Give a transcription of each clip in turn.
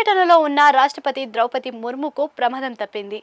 పర్యటనలో ఉన్న రాష్ట్రపతి ద్రౌపది ముర్ముకు ప్రమాదం తప్పింది.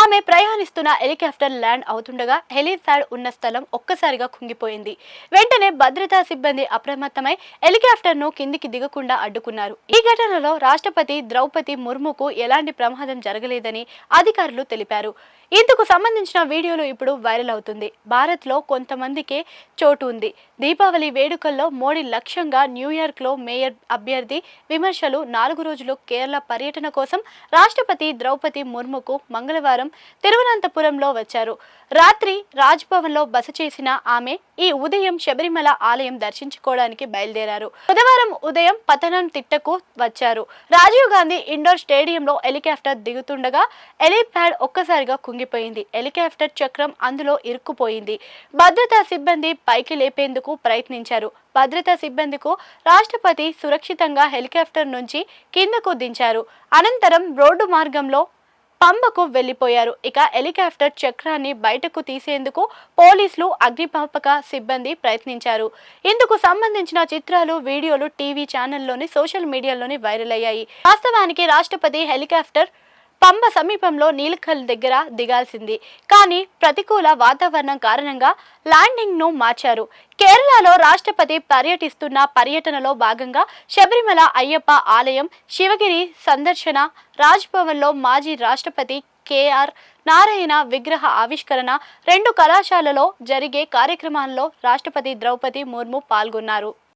ఆమె ప్రయాణిస్తున్న హెలికాప్టర్ ల్యాండ్ అవుతుండగా హెలిప్యాడ్ ఉన్న స్థలం ఒక్కసారిగా కుంగిపోయింది. వెంటనే భద్రతా సిబ్బంది అప్రమత్తమై హెలికాప్టర్ను కిందికి దిగకుండా అడ్డుకున్నారు. ఈ ఘటనలో రాష్ట్రపతి ద్రౌపది ముర్ముకు ఎలాంటి ప్రమాదం జరగలేదని అధికారులు తెలిపారు. ఇందుకు సంబంధించిన వీడియోలు ఇప్పుడు వైరల్ అవుతుంది. భారత్లో కొంతమందికే చోటు ఉంది. దీపావళి వేడుకల్లో మోడీ లక్ష్యంగా న్యూయార్క్లో మేయర్ అభ్యర్థి విమర్శలు నాలుగు రోజులు కేరళ పర్యటన కోసం రాష్ట్రపతి ద్రౌపది ముర్ముకు మంగళవారం తిరువనంతపురంలో వచ్చారు. రాత్రి రాజ్భవన్లో బస చేసిన ఆమె ఈ ఉదయం శబరిమల ఆలయం దర్శించుకోవడానికి బయలుదేరారు. బుధవారం ఉదయం పతనం తిట్టకు వచ్చారు. రాజీవ్ గాంధీ ఇండోర్ స్టేడియంలో హెలికాప్టర్ దిగుతుండగా హెలిప్యాడ్ ఒక్కసారిగా కుంగిపోయింది. హెలికాప్టర్ చక్రం అందులో ఇరుక్కుపోయింది. భద్రతా సిబ్బంది పైకి లేపేందుకు ప్రయత్నించారు. భద్రతా సిబ్బందికు రాష్ట్రపతి సురక్షితంగా హెలికాప్టర్ నుంచి కిందకు దించారు. అనంతరం రోడ్డు మార్గంలో పంబకు వెళ్ళిపోయారు ఇక హెలికాప్టర్ చక్రాన్ని బయటకు తీసేందుకు పోలీసులు అగ్నిమాపక సిబ్బంది ప్రయత్నించారు. ఇందుకు సంబంధించిన చిత్రాలు వీడియోలు టీవీ ఛానల్లోని సోషల్ మీడియాలోని వైరల్ అయ్యాయి. వాస్తవానికి రాష్ట్రపతి హెలికాప్టర్ పంబ సమీపంలో నీలకల్ దగ్గర దిగాల్సింది. కానీ ప్రతికూల వాతావరణం కారణంగా ల్యాండింగ్ను మార్చారు. కేరళలో రాష్ట్రపతి పర్యటిస్తున్న పర్యటనలో భాగంగా శబరిమల అయ్యప్ప ఆలయం శివగిరి సందర్శన రాజ్భవన్లో మాజీ రాష్ట్రపతి కేఆర్ నారాయణ విగ్రహ ఆవిష్కరణ రెండు కళాశాలలో జరిగే కార్యక్రమాల్లో రాష్ట్రపతి ద్రౌపది ముర్ము పాల్గొన్నారు.